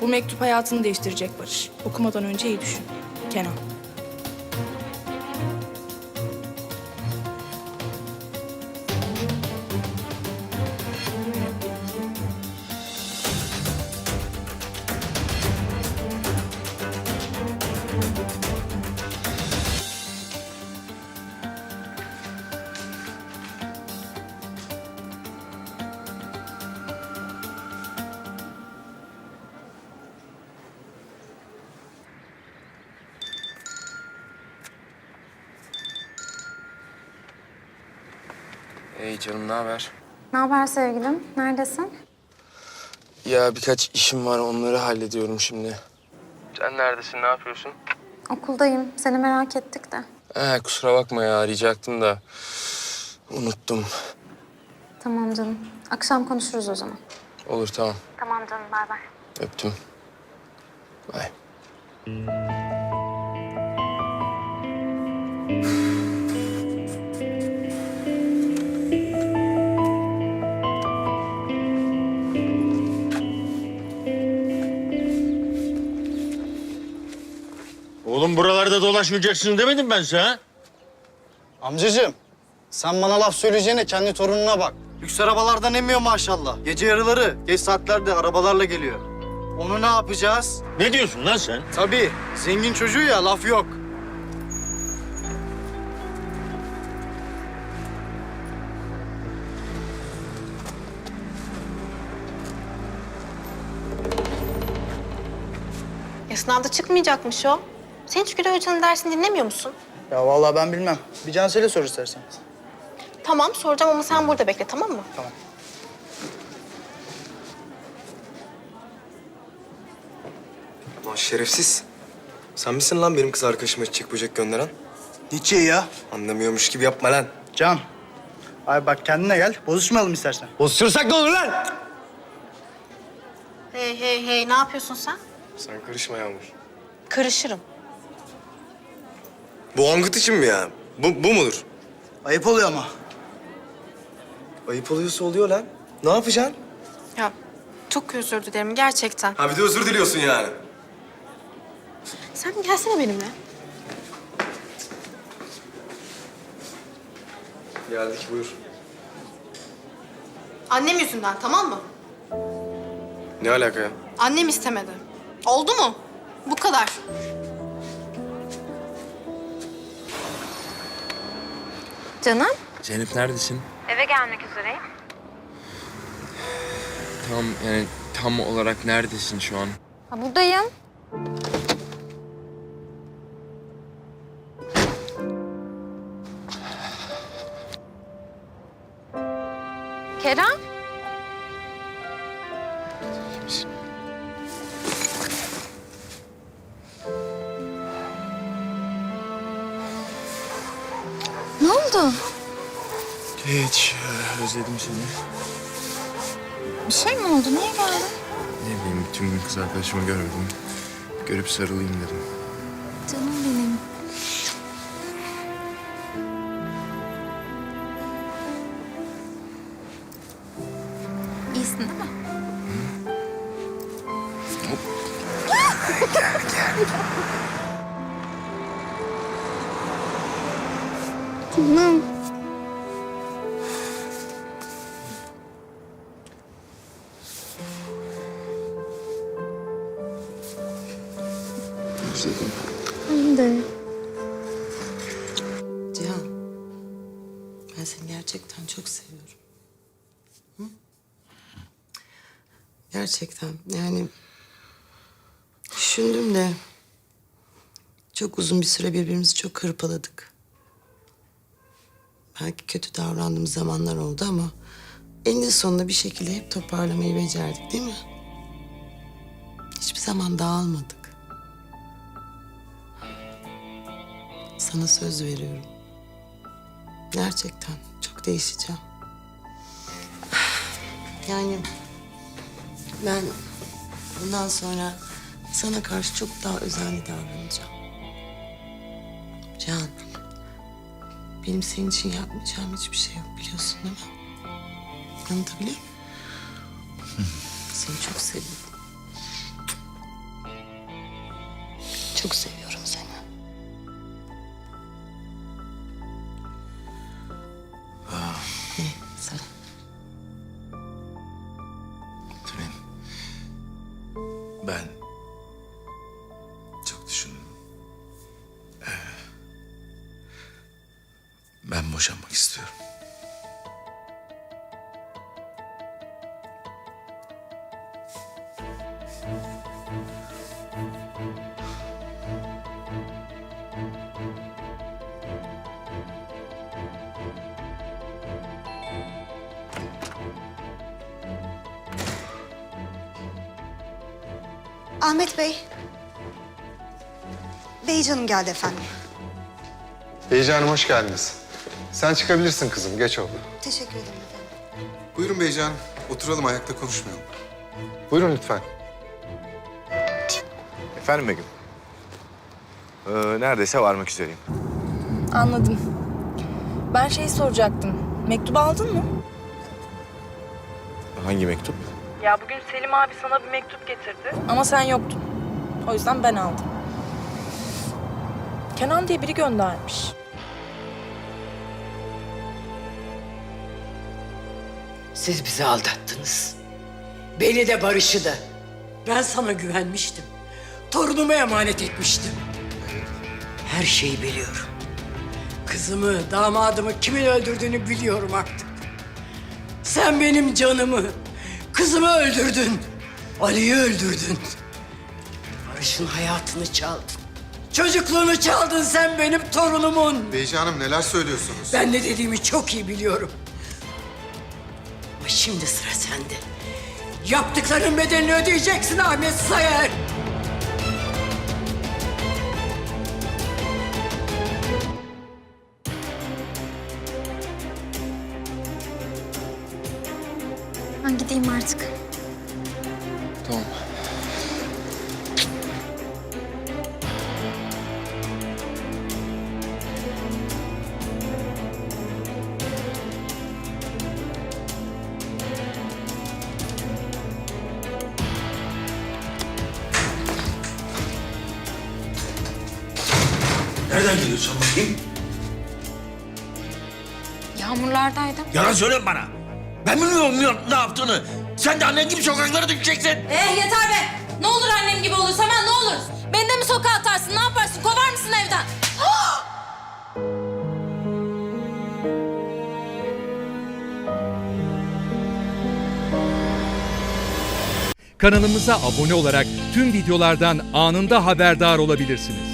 Bu mektup hayatını değiştirecek Barış. Okumadan önce iyi düşün. Kenan. Hey canım ne haber? Ne haber sevgilim? Neredesin? Ya birkaç işim var onları hallediyorum şimdi. Sen neredesin ne yapıyorsun? Okuldayım. Seni merak ettik de. He kusura bakma ya arayacaktım da unuttum. Tamam canım. Akşam konuşuruz o zaman. Olur tamam Tamam canım. Bay bay. öptüm. Bay. Oğlum buralarda dolaşmayacaksın demedim ben sana. Amcacığım, sen bana laf söyleyeceğine kendi torununa bak. Lüks arabalardan emiyor maşallah. Gece yarıları, geç saatlerde arabalarla geliyor. Onu ne yapacağız? Ne diyorsun lan sen? Tabii, zengin çocuğu ya, laf yok. Ya sınavda çıkmayacakmış o. Sen hiç Gülay Hoca'nın dersini dinlemiyor musun? Ya vallahi ben bilmem. Bir Cansel'e sor istersen. Tamam soracağım ama sen burada bekle tamam mı? Tamam. Lan şerefsiz. Sen misin lan benim kız arkadaşıma çiçek böcek gönderen? Niçin ya? Anlamıyormuş gibi yapma lan. Can. Ay bak kendine gel. Bozuşmayalım istersen. Bozuşursak ne olur lan? Hey hey hey ne yapıyorsun sen? Sen karışma Yağmur. Karışırım. Bu angıt için mi ya? Bu, bu mudur? Ayıp oluyor ama. Ayıp oluyorsa oluyor lan. Ne yapacaksın? Ya çok özür dilerim gerçekten. Ha bir de özür diliyorsun yani. Sen gelsene benimle. Geldik buyur. Annem yüzünden tamam mı? Ne alaka ya? Annem istemedi. Oldu mu? Bu kadar. Canım? Zeynep neredesin? Eve gelmek üzereyim. Tam yani tam olarak neredesin şu an? Ha, buradayım. Kerem? Oldu? Hiç özledim seni. Bir şey mi oldu? Niye geldin? Ne bileyim bütün gün kız arkadaşımı görmedim. Görüp sarılayım dedim. Canım benim. İyisin değil mi? Tamam. Özledim. Ben de. Cihan, ben seni gerçekten çok seviyorum. Hı? Gerçekten yani düşündüm de çok uzun bir süre birbirimizi çok hırpaladık. Belki kötü davrandığım zamanlar oldu ama eninde sonunda bir şekilde hep toparlamayı becerdik değil mi? Hiçbir zaman dağılmadık. Sana söz veriyorum. Gerçekten çok değişeceğim. Yani ben bundan sonra sana karşı çok daha özenli davranacağım. Can, benim senin için yapmayacağım hiçbir şey yok biliyorsun değil mi? Anlatabiliyor muyum? Seni çok seviyorum. Çok seviyorum seni. Ne? Sana. İstiyorum. Ahmet Bey. Beycanım geldi efendim. Beyci Hanım hoş geldiniz. Sen çıkabilirsin kızım, geç oldu. Teşekkür ederim efendim. Buyurun Beycan, oturalım ayakta konuşmayalım. Buyurun lütfen. Efendim Begüm? Ee, neredeyse varmak üzereyim. Anladım. Ben şeyi soracaktım. Mektubu aldın mı? Hangi mektup? Ya bugün Selim abi sana bir mektup getirdi. Ama sen yoktun. O yüzden ben aldım. Kenan diye biri göndermiş. Siz bizi aldattınız. Beni de Barış'ı da. Ben sana güvenmiştim. Torunumu emanet etmiştim. Her şeyi biliyorum. Kızımı, damadımı kimin öldürdüğünü biliyorum artık. Sen benim canımı, kızımı öldürdün. Ali'yi öldürdün. Barış'ın hayatını çaldın. Çocukluğunu çaldın sen benim torunumun. Beyci Hanım neler söylüyorsunuz? Ben ne dediğimi çok iyi biliyorum. Ama şimdi sıra sende. Yaptıkların bedelini ödeyeceksin Ahmet Sayar. Ben gideyim artık. Nereden geliyorsun bakayım? Yağmurlardaydım. Yalan söyleme bana. Ben bilmiyorum ne yaptığını. Sen de annen gibi sokaklara düşeceksin. Eh yeter be! Ne olur annem gibi olursa ben ne olur? Beni de mi sokağa atarsın? Ne yaparsın? Kovar mısın evden? Kanalımıza abone olarak tüm videolardan anında haberdar olabilirsiniz.